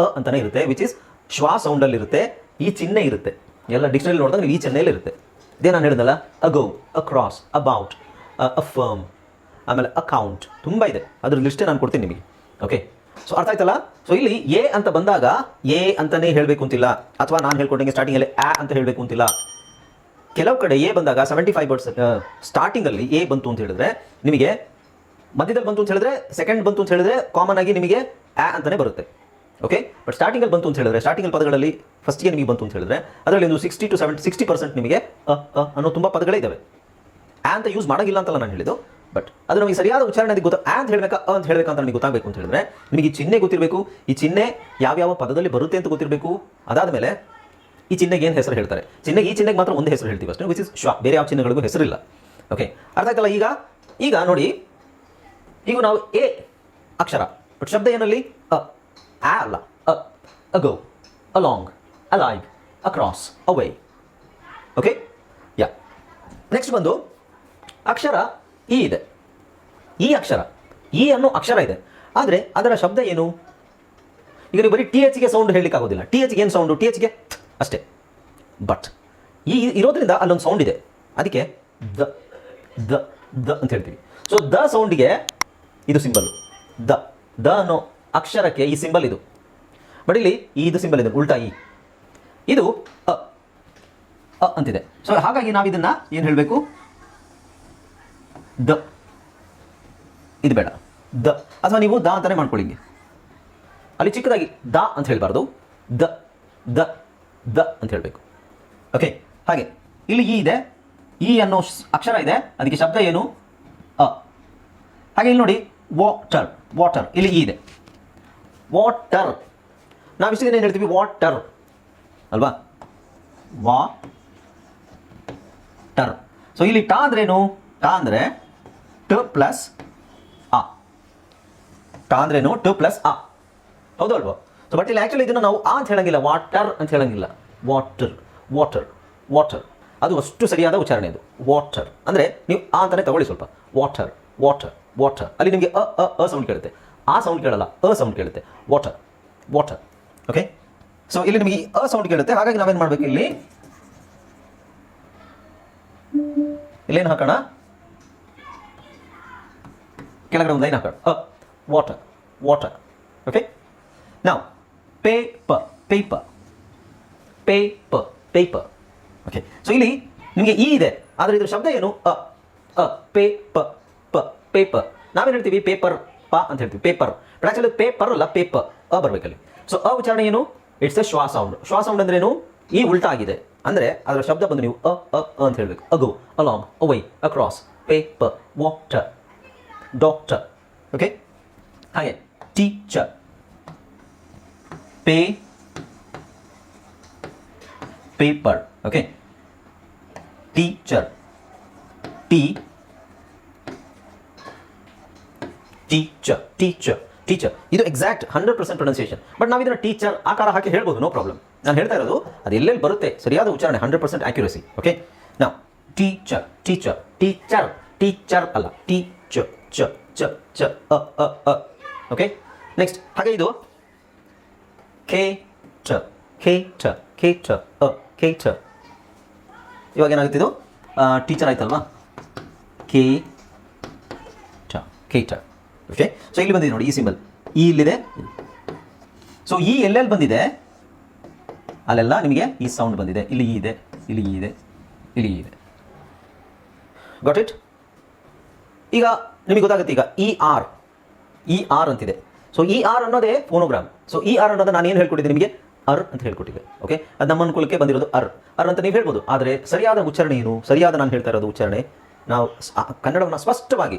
ಅ ಅಂತಲೇ ಇರುತ್ತೆ ವಿಚ್ ಇಸ್ ಶ್ವಾ ಸೌಂಡಲ್ಲಿ ಇರುತ್ತೆ, ಈ ಚಿಹ್ನೆ ಇರುತ್ತೆ. ಎಲ್ಲ ಡಿಕ್ಷನರಿ ನೋಡಿದಾಗ ಈ ಚಿಹ್ನೆಯಲ್ಲಿ ಇರುತ್ತೆ. ಇದೇ ನಾನು ಹೇಳಿದ್ನಲ್ಲ ago cross about a firm ಆಮೇಲೆ ಅಕೌಂಟ್ ತುಂಬ ಇದೆ. ಅದ್ರ ಲಿಸ್ಟೇ ನಾನು ಕೊಡ್ತೀನಿ ನಿಮಗೆ. ಓಕೆ ಸೊ ಅರ್ಥ ಆಯ್ತಲ್ಲ? ಸೊ ಇಲ್ಲಿ ಎ ಅಂತ ಬಂದಾಗ ಎ ಅಂತಲೇ ಹೇಳಬೇಕು ಅಂತಿಲ್ಲ. ಅಥವಾ ನಾನು ಹೇಳ್ಕೊಟ್ಟಂಗೆ ಸ್ಟಾರ್ಟಿಂಗಲ್ಲಿ ಆ ಅಂತ ಹೇಳಬೇಕು ಅಂತಿಲ್ಲ. ಕೆಲವು ಕಡೆ ಎ ಬಂದಾಗ ಸೆವೆಂಟಿ ಫೈವ್ ಪರ್ಸೆಂಟ್ ಸ್ಟಾರ್ಟಿಂಗಲ್ಲಿ ಎ ಬಂತು ಅಂತ ಹೇಳಿದ್ರೆ ನಿಮಗೆ ಮಧ್ಯದಲ್ಲಿ ಬಂತು ಅಂತ ಹೇಳಿದ್ರೆ ಸೆಕೆಂಡ್ ಬಂತು ಅಂತ ಹೇಳಿದ್ರೆ ಕಾಮನ್ ಆಗಿ ನಿಮಗೆ ಆ ಅಂತಲೇ ಬರುತ್ತೆ. ಓಕೆ ಬಟ್ ಸ್ಟಾರ್ಟಿಂಗಲ್ಲಿ ಬಂತು ಅಂತ ಹೇಳಿದ್ರೆ ಸ್ಟಾರ್ಟಿಂಗಲ್ ಪದಗಳಲ್ಲಿ ಫಸ್ಟ್ಗೆ ನಿಮಗೆ ಬಂತು ಅಂತ ಹೇಳಿದ್ರೆ ಅದರಲ್ಲಿ ಒಂದು sixty two seventy sixty percent ನಿಮಗೆ ಅನ್ನೋ ತುಂಬ ಪದಗಳೇ ಇದಾವೆ. ಆ ಅಂತ ಯೂಸ್ ಮಾಡೋಂಗಿಲ್ಲ ಅಂತಲ್ಲ ನಾನು ಹೇಳಿದ್ದು. ಬಟ್ ಅದು ನಮಗೆ ಸರಿಯಾದ ಉಚ್ಚಾರಣೆ ಗೊತ್ತ, ಆ ಅಂತ ಹೇಳಬೇಕಾ ಅಂತ ಹೇಳಬೇಕಾ ಅಂತ ಗೊತ್ತಾಗಬೇಕು ಅಂತ ಹೇಳಿದ್ರೆ ನಿಮಗೆ ಈ ಚಿಹ್ನೆ ಗೊತ್ತಿರಬೇಕು. ಈ ಚಿಹ್ನೆ ಯಾವ್ಯಾವ ಪದದಲ್ಲಿ ಬರುತ್ತೆ ಅಂತ ಗೊತ್ತಿರಬೇಕು. ಅದಾದ ಮೇಲೆ ಈ ಚಿಹ್ನೆಗೆ ಏನು ಹೆಸರು ಹೇಳ್ತಾರೆ? ಚಿಹ್ನೆಗೆ ಈ ಚಿಹ್ನೆಗೆ ಮಾತ್ರ ಒಂದು ಹೆಸರು ಹೇಳ್ತೀವಿ ಅಷ್ಟೇ ವಿಚ್ ಇಸ್ ಶ್ವಾ. ಬೇರೆ ಯಾವ ಚಿಹ್ನೆಗಳಿಗೂ ಹೆಸರಿಲ್ಲ. ಓಕೆ ಅರ್ಥ ಆಯ್ತಲ್ಲ ಈಗ? ಈಗ ನೋಡಿ, ಈಗ ನಾವು ಎ ಅಕ್ಷರ. ಬಟ್ ಶಬ್ದ ಏನಲ್ಲಿ? ಅ. ಆ ಅಲ್ಲ. ಅ. Ago along. Alive across. Away. Okay yeah. Next ಬಂದು ಅಕ್ಷರ ಇ ಇದೆ. ಈ ಅಕ್ಷರ. ಇ ಅನ್ನೋ ಅಕ್ಷರ ಇದೆ. ಆದರೆ ಅದರ ಶಬ್ದ ಏನು? ಈಗ ನೀವು ಬರೀ ಟಿ ಎಚ್ಗೆ ಸೌಂಡ್ ಹೇಳಲಿಕ್ಕೆ ಆಗೋದಿಲ್ಲ ಟಿ ಎಚ್ಗೆ ಏನು ಸೌಂಡು ಟಿ ಎಚ್ಗೆ ಅಷ್ಟೇ. ಬಟ್ ಈ ಇರೋದ್ರಿಂದ ಅಲ್ಲೊಂದು ಸೌಂಡ್ ಇದೆ. ಅದಕ್ಕೆ ದ ದ ದ ಅಂತ ಹೇಳ್ತೀವಿ. ಸೊ ದ ಸೌಂಡಿಗೆ ಇದು ಸಿಂಬಲ್ ದ ದ ಅನ್ನೋ ಅಕ್ಷರಕ್ಕೆ ಈ ಸಿಂಬಲ್ ಇದು. ಬಟ್ ಇಲ್ಲಿ ಇದು ಸಿಂಬಲ್ ಇದೆ, ಉಲ್ಟಾ ಈ. ಇದು ಅ ಅ ಅಂತಿದೆ. ಸೊ ಹಾಗಾಗಿ ನಾವು ಇದನ್ನ ಏನು ಹೇಳಬೇಕು? ದ. ಇದು ಬೇಡ. ದ. ಅಥವಾ ನೀವು ದ ಅಂತಾನೆ ಮಾಡ್ಕೊಳ್ಳಿ. ಅಲ್ಲಿ ಚಿಕ್ಕದಾಗಿ ದ ಅಂತ ಹೇಳಬಾರ್ದು. The the. ದ ಅಂತ ಹೇಳಬೇಕು. ಓಕೆ ಹಾಗೆ. ಇಲ್ಲಿ ಈ ಇದೆ, ಈ ಅನ್ನೋ ಅಕ್ಷರ ಇದೆ, ಅದಕ್ಕೆ ಶಬ್ದ ಏನು? ಅ. ಹಾಗೆ ಇಲ್ಲಿ ನೋಡಿ ವಾಟರ್ ವಾಟರ್ ಇಲ್ಲಿ ಈ ಇದೆ. ವಾಟರ್ ನಾವು ಇಷ್ಟು ಏನು ಹೇಳ್ತೀವಿ? ವಾಟರ್ ಅಲ್ವಾ? ವಾ ಟರ್ ಸೊ ಇಲ್ಲಿ ಟಾ ಅಂದ್ರೇನು ಟಾ ಅಂದರೆ ಟ ಪ್ಲಸ್ ಆ ಟಾ ಅಂದ್ರೇನು ಟ ಪ್ಲಸ್ ಆ ಹೌದು ಅಲ್ವಾ? ಸೊ ಬಟ್ ಇಲ್ಲಿ ಆ್ಯಕ್ಚುಲಿ ಇದನ್ನು ನಾವು ಆ ಅಂತ ಹೇಳಂಗಿಲ್ಲ ವಾಟರ್ ಅಂತ ಹೇಳಂಗಿಲ್ಲ. ವಾಟರ್ ವಾಟರ್ ವಾಟರ್ ಅದು ಅಷ್ಟು ಸರಿಯಾದ ಉಚ್ಚಾರಣೆ ಇದು. ವಾಟರ್ ಅಂದರೆ ನೀವು ಆ ಅಂತಲೇ ತಗೊಳ್ಳಿ ಸ್ವಲ್ಪ. ವಾಟರ್ ವಾಟರ್ ವಾಟರ್ ಅಲ್ಲಿ ನಿಮಗೆ ಅ ಅ ಅ ಸೌಂಡ್ ಕೇಳುತ್ತೆ. ಆ ಸೌಂಡ್ ಕೇಳಲ್ಲ, ಅ ಸೌಂಡ್ ಕೇಳುತ್ತೆ. ವಾಟರ್ ವಾಟರ್ ಓಕೆ ಸೊ ಇಲ್ಲಿ ನಿಮಗೆ ಈ ಅ ಸೌಂಡ್ ಕೇಳುತ್ತೆ. ಹಾಗಾಗಿ ನಾವೇನು ಮಾಡಬೇಕು ಇಲ್ಲಿ? ಇಲ್ಲೇನು ಹಾಕೋಣ? ಕೆಳಗಡೆ ಒಂದು ಲೈನ್ ಹಾಕೋಣ. ಅ ವಾಟರ್ ವಾಟರ್ ಓಕೆ ನಾವು paper paper paper paper okay so ಇಲ್ಲಿ ನಿಮಗೆ ಈ ಇದೆ. ಆದರೆ ಇದ್ರ ಶಬ್ದ ಏನು? ಅ ಅ ಪೇಪರ್ ಪ ಪೇಪರ್ ನಾವೇನು ಹೇಳ್ತೀವಿ? ಪೇಪರ್ ಪ ಅಂತ ಹೇಳ್ತೀವಿ. ಪೇಪರ್ ಬಟ್ ಪೇಪರ್ ಅಲ್ಲ ಪೇಪರ್ ಅ ಬರಬೇಕಲ್ಲಿ. ಸೊ ಅ ಉಚ್ಚಾರಣೆ ಏನು? It's a schwa sound schwa sound ಅಂದ್ರೆ ಏನು? ಈ ಉಲ್ಟಾ ಆಗಿದೆ ಅಂದರೆ ಅದರ ಶಬ್ದ ಬಂದು ನೀವು ಅ ಅ ಅಂತ ಹೇಳಬೇಕು. Ago along away across paper water doctor okay ಹಾಗೆ ಟೀಚರ್ ಪೇ, paper okay teacher, T, teacher teacher teacher. ಇದು exact hundred percent pronunciation but ನಾವು ಇದನ್ನ ಟೀಚರ್ ಆಕಾರ ಹಾಕಿ ಹೇಳ್ಬೋದು ನೋ ಪ್ರಾಬ್ಲಮ್ ನಾನು ಹೇಳ್ತಾ ಇರೋದು, ಅದು ಎಲ್ಲೆಲ್ಲಿ ಬರುತ್ತೆ, ಸರಿಯಾದ ಉಚ್ಚಾರಣೆ ಹಂಡ್ರೆಡ್ ಪರ್ಸೆಂಟ್ ಆಕ್ಯುರಸಿ ಓಕೆ ನಾವು ಟೀಚರ್ ಟೀಚರ್ ಟೀಚರ್ ಟೀಚರ್ ಅಲ್ಲ, ಟೀಚರ್, ಚ ಚ ಚ, ಅ ಅ ಓಕೆ ನೆಕ್ಸ್ಟ್ ಹಾಗೆ ಇದು. ಕೆ ಚ ಕೆ ಚ ಕೆ ಚ ಅ ಕೆ ಚ ಇವಾಗ ಏನಾಗುತ್ತೆ ಇದು? ಟೀಚರ್ ಆಯ್ತಲ್ವಾ? ಕೆ ಟ ಚ ಓಕೆ ಸೊ ಇಲ್ಲಿ ಬಂದಿದೆ ನೋಡಿ ಈ ಸಿಂಬಲ್ ಈ ಇಲ್ಲಿದೆ. ಸೊ ಈ ಎಲ್ಲೆಲ್ಲಿ ಬಂದಿದೆ? ಅಲ್ಲೆಲ್ಲ ನಿಮಗೆ ಈ ಸೌಂಡ್ ಬಂದಿದೆ. ಇಲ್ಲಿ ಈ ಇದೆ, ಇಲ್ಲಿ ಈ ಇದೆ, ಇಲ್ಲಿ ಇದೆ. ಗಾಟ್ ಇಟ್ ಈಗ ನಿಮಗೆ ಗೊತ್ತಾಗುತ್ತೆ ಈಗ ಇ ಆರ್ ಇ ಆರ್ ಅಂತಿದೆ. ಸೊ ಇ ಆರ್ ಅನ್ನೋದೇ ಫೋನೋಗ್ರಾಮ್ ಸೊ ಇ ಆರ್ ಅನ್ನೋದು ನಾನು ಏನು ಹೇಳ್ಕೊಟ್ಟಿದ್ದೆ ನಿಮಗೆ? ಅರ್ ಅಂತ ಹೇಳ್ಕೊಟ್ಟಿದ್ದೆ ಓಕೆ ಅದು ನಮ್ಮ ಅನುಕೂಲಕ್ಕೆ ಬಂದಿರೋದು ಅರ್. ಅರ್ ಅಂತ ನೀವು ಹೇಳ್ಬೋದು, ಆದರೆ ಸರಿಯಾದ ಉಚ್ಚಾರಣೆ ಏನು? ಸರಿಯಾದ ನಾನು ಹೇಳ್ತಾ ಇರೋದು ಉಚ್ಚಾರಣೆ. ನಾವು ಕನ್ನಡವನ್ನು ಸ್ಪಷ್ಟವಾಗಿ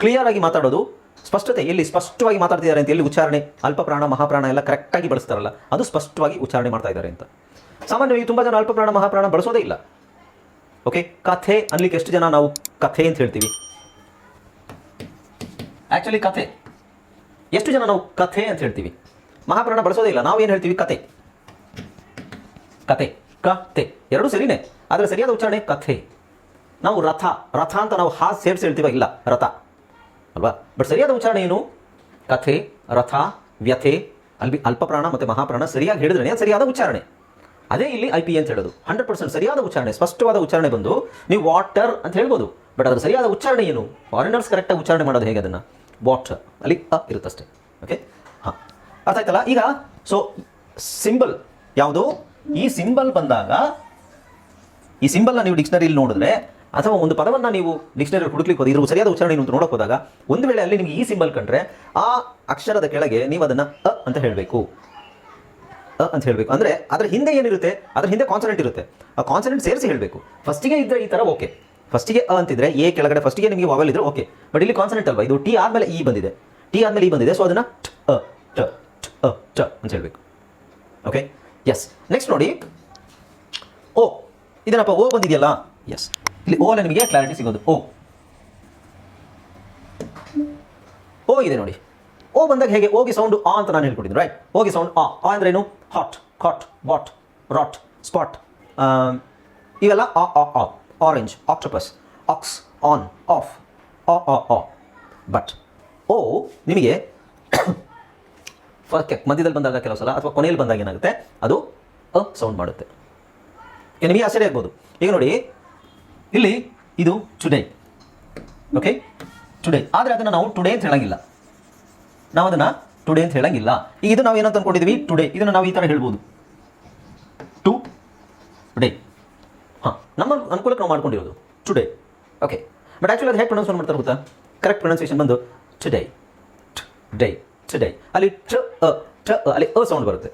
ಕ್ಲಿಯರ್ ಆಗಿ ಮಾತಾಡೋದು, ಸ್ಪಷ್ಟತೆ, ಎಲ್ಲಿ ಸ್ಪಷ್ಟವಾಗಿ ಮಾತಾಡ್ತಿದ್ದಾರೆ ಅಂತ, ಎಲ್ಲಿ ಉಚ್ಚಾರಣೆ ಅಲ್ಪ ಪ್ರಾಣ ಮಹಾಪ್ರಾಣ ಎಲ್ಲ ಕರೆಕ್ಟಾಗಿ ಬಳಸ್ತಾರಲ್ಲ, ಅದು ಸ್ಪಷ್ಟವಾಗಿ ಉಚ್ಚಾರಣೆ ಮಾಡ್ತಾ ಇದ್ದಾರೆ ಅಂತ. ಸಾಮಾನ್ಯವಾಗಿ ತುಂಬ ಜನ ಅಲ್ಪ ಪ್ರಾಣ ಮಹಾಪ್ರಾಣ ಬಳಸೋದೇ ಇಲ್ಲ ಓಕೆ ಕಥೆ ಅನ್ಲಿಕ್ಕೆ ಎಷ್ಟು ಜನ ನಾವು ಕಥೆ ಅಂತ ಹೇಳ್ತೀವಿ? ಆ್ಯಕ್ಚುಲಿ ಕಥೆ. ಎಷ್ಟು ಜನ ನಾವು ಕಥೆ ಅಂತ ಹೇಳ್ತೀವಿ? ಮಹಾಪ್ರಾಣ ಬಳಸೋದೇ ಇಲ್ಲ. ನಾವು ಏನು ಹೇಳ್ತೀವಿ? ಕತೆ. ಕತೆ. ಕತೆ. ಎರಡು ಸರಿನೇ. ಆದರೆ ಸರಿಯಾದ ಉಚ್ಚಾರಣೆ ಕಥೆ. ನಾವು ರಥ. ರಥ ಅಂತ ನಾವು ಹಾ ಸೇರಿಸಿ ಹೇಳ್ತೀವ? ಇಲ್ಲ. ರಥ. ಅಲ್ವಾ? ಬಟ್ ಸರಿಯಾದ ಉಚ್ಚಾರಣೆ ಏನು? ಕಥೆ, ರಥ, ವ್ಯಥೆ, ಅಲ್ಬಿ ಅಲ್ಪಪ್ರಾಣ ಮತ್ತು ಮಹಾಪ್ರಾಣ ಸರಿಯಾಗಿ ಹೇಳಿದ್ರೆ ಅದು ಸರಿಯಾದ ಉಚ್ಚಾರಣೆ. ಅದೇ ಇಲ್ಲಿ ಐ ಪಿ ಅಂತ ಹೇಳೋದು. ಹಂಡ್ರೆಡ್ ಪರ್ಸೆಂಟ್ ಸರಿಯಾದ ಉಚ್ಚಾರಣೆ. ಸ್ಪಷ್ಟವಾದ ಉಚ್ಚಾರಣೆ ಬಂದು ನೀವು ವಾಟರ್ ಅಂತ ಹೇಳ್ಬೋದು. ಬಟ್ ಅದರ ಸರಿಯಾದ ಉಚ್ಚಾರಣೆ ಏನು? ಫಾರಿನರ್ಸ್ ಕರೆಕ್ಟಾಗಿ ಉಚ್ಚಾರಣೆ ಮಾಡೋದು ಹೇಗೆ ಅದನ್ನು? ವಾಟರ್ ಅಲ್ಲಿ ಅ ಇರುತ್ತಷ್ಟೇ. ಓಕೆ ಹಾಂ. ಅರ್ಥ ಆಯ್ತಲ್ಲ? ಈಗ ಸೊ ಸಿಂಬಲ್ ಯಾವುದು? ಈ ಸಿಂಬಲ್ ಬಂದಾಗ, ಈ ಸಿಂಬಲ್ನ ನೀವು ಡಿಕ್ಷನರಿಯಲ್ಲಿ ನೋಡಿದ್ರೆ, ಅಥವಾ ಒಂದು ಪದವನ್ನು ನೀವು ಡಿಕ್ಷನರಿ ಹುಡುಕ್ಲಿಕ್ಕೆ ಹೋದ ಇದ್ರ ಸರಿಯಾದ ಉಚ್ಚಾರಣೆ ಅಂತ ನೋಡಕ್ ಹೋದಾಗ, ಒಂದು ವೇಳೆ ಅಲ್ಲಿ ನಿಮಗೆ ಈ ಸಿಂಬಲ್ ಕಂಡ್ರೆ, ಆ ಅಕ್ಷರದ ಕೆಳಗೆ ನೀವು ಅದನ್ನು ಅ ಅಂತ ಹೇಳಬೇಕು. ಅ ಅಂತ ಹೇಳಬೇಕು. ಅಂದರೆ, ಅದರ ಹಿಂದೆ ಏನಿರುತ್ತೆ? ಅದರ ಹಿಂದೆ ಕಾನ್ಸನೆಂಟ್ ಇರುತ್ತೆ. ಆ ಕಾನ್ಸನೆಂಟ್ ಸೇರಿಸಿ ಹೇಳಬೇಕು. ಫಸ್ಟಿಗೆ ಇದ್ದರೆ ಈ ಥರ ಓಕೆ ಫಸ್ಟಿಗೆ ಅ ಅಂತಿದ್ರೆ, ಎ ಕೆಳಗಡೆ ಫಸ್ಟಿಗೆ ನಿಮಗೆ ವಾವೆಲ್ ಇದ್ರೆ ಓಕೆ ಬಟ್ ಇಲ್ಲಿ ಕಾನ್ಸನೆಂಟ್ ಅಲ್ವಾ ಇದು ಟಿ ಆದ್ಮೇಲೆ ಇ ಬಂದಿದೆ. ಟಿ ಆದ್ಮೇಲೆ ಇ ಬಂದಿದೆ ಸೊ ಅದನ್ನ ಅ, ಟ ಅ, ಟ ಅಂತ ಹೇಳಬೇಕು. ಓಕೆ ಎಸ್ ನೆಕ್ಸ್ಟ್ ನೋಡಿ. ಓ ಇದೇನಪ್ಪ ಓ ಬಂದಿದೆಯಲ್ಲ? ಎಸ್ ಇಲ್ಲಿ ಓ ನಿಮಗೆ ಕ್ಲಾರಿಟಿ ಸಿಗೋದು. ಓ ಓ ಇದೆ ನೋಡಿ. ಓ ಬಂದಾಗ ಹೇಗೆ? ಓಗಿ ಸೌಂಡ್ ಆ ಅಂತ ನಾನು ಹೇಳ್ಕೊಟ್ಟಿದ್ದೀನಿ ರೈಟ್ ಓಗಿ ಸೌಂಡ್ ಆ. ಆ ಅಂದ್ರೆ ಏನು? Hot cot bot rot spot ಇವೆಲ್ಲ ಆ ಆ ಆ. Orange octopus, ox, on off ಆ ಆ ಆ ಬಟ್ ಓ ನಿಮಗೆ ಮಧ್ಯದಲ್ಲಿ ಬಂದಾಗ ಕೆಲವು ಸಲ ಅಥವಾ ಕೊನೆಯಲ್ಲಿ ಬಂದಾಗ ಏನಾಗುತ್ತೆ? ಅದು ಅ ಸೌಂಡ್ ಮಾಡುತ್ತೆ. ನಿಮಗೆ ಆಶ್ಚರ್ಯ ಆಗ್ಬೋದು. ಈಗ ನೋಡಿ ಇಲ್ಲಿ ಇದು ಟುಡೇ ಓಕೆ ಟುಡೇ ಆದರೆ ಅದನ್ನು ನಾವು ಟುಡೇ ಅಂತ ಹೇಳಂಗಿಲ್ಲ. ನಾವು ಅದನ್ನು ಟುಡೇ ಅಂತ ಹೇಳಂಗಿಲ್ಲ. ಈಗ ಇದು ನಾವು ಏನಂತ ಅಂದ್ಕೊಂಡಿದ್ದೀವಿ ಟುಡೇ ಇದನ್ನು ನಾವು ಈ ಥರ ಹೇಳ್ಬೋದು. ಟು ಡೇ ಅನುಕೂಲಕ್ಕೆ ನಾವು ಮಾಡ್ಕೊಂಡಿರೋದು. ಟುಡೇ ಓಕೆ ಬಟ್ ಆ್ಯಕ್ಚುಲಿ ಅದು ಹೇಗೆ ಪ್ರೊನೌನ್ಸ್ ಮಾಡ್ತಾರೆ ಗೊತ್ತಾ? ಕರೆಕ್ಟ್ ಪ್ರೊನೌನ್ಸಿಯೇಷನ್ ಬಂದು ಟುಡೇ ಡೇ ಟುಡೇ ಅಲ್ಲಿ ಟ ಅ ಟ ಅಲ್ಲಿ ಅ ಸೌಂಡ್ ಬರುತ್ತೆ.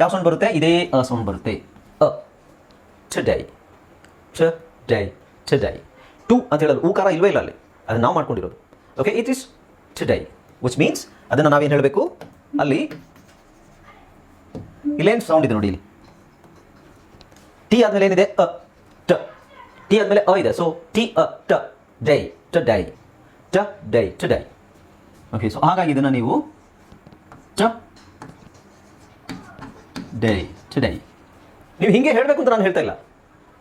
ಯಾವ ಸೌಂಡ್ ಬರುತ್ತೆ? ಇದೇ ಅ ಸೌಂಡ್ ಬರುತ್ತೆ. ಅ. ಟುಡೇ ಟುಡೇ ಟುಡೇ ಟು ಅಂತ ಹೇಳೋದು ಊಕಾರ ಇಲ್ವೇ ಇಲ್ಲ ಅಲ್ಲಿ. ಅದನ್ನು ನಾವು ಮಾಡ್ಕೊಂಡಿರೋದು. Okay it is today which means ಅದನ್ನು ನಾವೇನು ಹೇಳಬೇಕು? ಅಲ್ಲಿ ಇಲ್ಲೇನು ಸೌಂಡ್ ಇದೆ ನೋಡಿ ಇಲ್ಲಿ. ಟಿ ಆದಮೇಲೆ ಏನಿದೆ? ಅ. ಟ ಆದಮೇಲೆ ಅ ಇದೆ ಸೊ ಟಿ ಅ ಟ ಡೈ ಟ ಡೈ ಟ ಡೈ ಟ ಡೈ ಓಕೆ ಸೊ ಹಾಗಾಗಿ ಇದನ್ನು ನೀವು ಟ ಡೈ ಟ ಡೈ ನೀವು ಹಿಂಗೆ ಹೇಳಬೇಕು ಅಂತ ನಾನು ಹೇಳ್ತಾ ಇಲ್ಲ.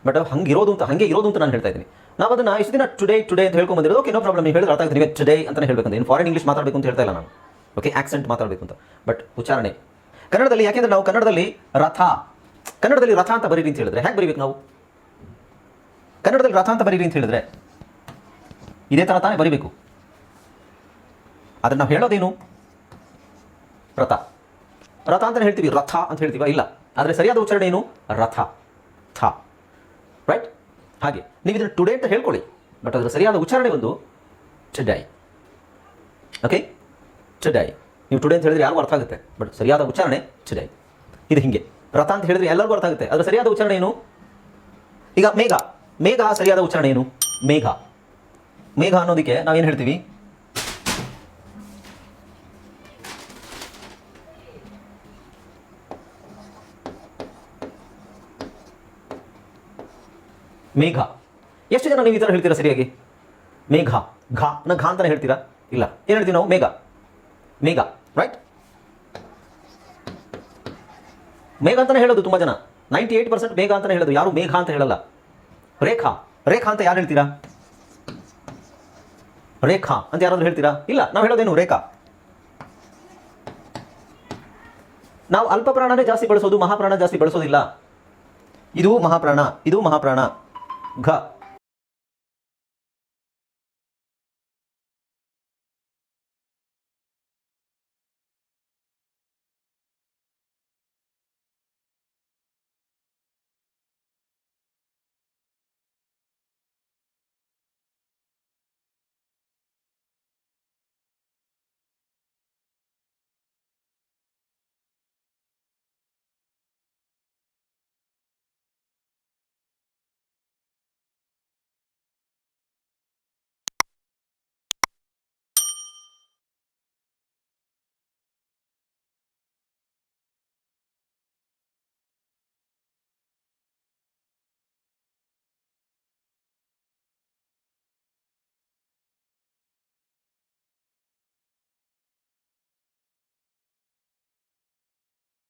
ಬಟ್ ಹಂಗೆ ಇರೋದು ಅಂತ, ಹಂಗೆ ಇರೋದು ಅಂತ ನಾನು ಹೇಳ್ತಾ ಇದ್ದೀನಿ. ನಾವು ಅದನ್ನ ಇಷ್ಟು ದಿನ ಟುಡೇ ಟುಡೇ ಅಂತ ಹೇಳ್ಕೊಂಡು ಬಂದಿರೋದು ಓಕೆ ನೋ ಪ್ರಾಬ್ಲಮ್ ನೀವು ಹೇಳಿದ್ರೆ ಅರ್ಥ ಆಗ್ತೀನಿ ಟುಡೇ ಅಂತಲೇ ಹೇಳ್ಬೇಕಂತ. ಏನು ಫಾರಿನ್ ಇಂಗ್ಲೀಷ್ ಮಾತಾಡಬೇಕು ಅಂತ ಹೇಳ್ತಾ ಇಲ್ಲ ನಾನು. ಓಕೆ ಆಕ್ಸೆಂಟ್ ಮಾತಾಡಬೇಕು ಅಂತ. ಬಟ್ ಉಚ್ಚಾರಣೆ. ಕನ್ನಡದಲ್ಲಿ, ಯಾಕೆಂದ್ರೆ ನಾವು ಕನ್ನಡದಲ್ಲಿ ರಥ ಕನ್ನಡದಲ್ಲಿ ರಥ ಅಂತ ಬರೀರಿ ಅಂತ ಹೇಳಿದ್ರೆ ಹೇಗೆ ಬರೀಬೇಕು ನಾವು? ಕನ್ನಡದಲ್ಲಿ ರಥ ಅಂತ ಬರೀರಿ ಅಂತ ಹೇಳಿದ್ರೆ ಇದೇ ಥರ ತಾನೇ ಬರೀಬೇಕು. ಅದನ್ನು ನಾವು ಹೇಳೋದೇನು? ರಥ. ರಥ ಅಂತ ಹೇಳ್ತೀವಿ. ರಥ ಅಂತ ಹೇಳ್ತೀವ? ಇಲ್ಲ. ಆದರೆ ಸರಿಯಾದ ಉಚ್ಚಾರಣೆ ಏನು? ರಥ. ಥ. ರೈಟ್ ಹಾಗೆ. ನೀವು ಇದನ್ನು ಟುಡೇ ಅಂತ ಹೇಳ್ಕೊಳ್ಳಿ. ಬಟ್ ಅದರ ಸರಿಯಾದ ಉಚ್ಚಾರಣೆ ಒಂದು ಚಡ್ಡಾಯಿ ಓಕೆ ಚಡ್ಡಾಯಿ ನೀವು ಟುಡೇ ಅಂತ ಹೇಳಿದ್ರೆ ಯಾರಿಗೂ ಅರ್ಥ ಆಗುತ್ತೆ. ಬಟ್ ಸರಿಯಾದ ಉಚ್ಚಾರಣೆ ಚಡ್ಡಾಯಿ ಇದು ಹಿಂಗೆ. ರಥ ಅಂತ ಹೇಳಿದ್ರೆ ಎಲ್ಲರಿಗೂ ಅರ್ಥ ಆಗುತ್ತೆ. ಅದರ ಸರಿಯಾದ ಉಚ್ಚಾರಣೆ ಏನು? ಈಗ ಮೇಘ. ಮೇಘ ಸರಿಯಾದ ಉಚ್ಚಾರಣೆ ಏನು? ಮೇಘ. ಮೇಘ ಅನ್ನೋದಕ್ಕೆ ನಾವೇನು ಹೇಳ್ತೀವಿ? ಮೇಘ. ಎಷ್ಟು ಜನ ನೀವು ಈ ಥರ ಹೇಳ್ತೀರಾ ಸರಿಯಾಗಿ? ಮೇಘ. ಘಾ. ನ ಘಾ ಅಂತಾನೆ ಹೇಳ್ತೀರಾ? ಇಲ್ಲ. ಏನು ಹೇಳ್ತೀವಿ ನಾವು? ಮೇಘ. ಮೇಘ. ರೈಟ್ ಮೇಘ ಅಂತಾನೆ ಹೇಳೋದು ತುಂಬ ಜನ. ನೈಂಟಿ ಏಟ್ ಪರ್ಸೆಂಟ್ ಮೇಘ ಅಂತಾನೆ ಹೇಳೋದು. ಯಾರು ಮೇಘ ಅಂತ ಹೇಳಲ್ಲ. ರೇಖಾ ರೇಖಾ ಅಂತ ಯಾರು ಹೇಳ್ತೀರಾ? ರೇಖಾ ಅಂತ ಯಾರಾದ್ರೂ ಹೇಳ್ತೀರಾ? ಇಲ್ಲ, ನಾವು ಹೇಳೋದೇನು ರೇಖಾ? ನಾವು ಅಲ್ಪ ಪ್ರಾಣನೇ ಜಾಸ್ತಿ ಬಳಸೋದು, ಮಹಾಪ್ರಾಣ ಜಾಸ್ತಿ ಬಳಸೋದಿಲ್ಲ. ಇದು ಮಹಾಪ್ರಾಣ ಇದು ಮಹಾಪ್ರಾಣ. ಘ.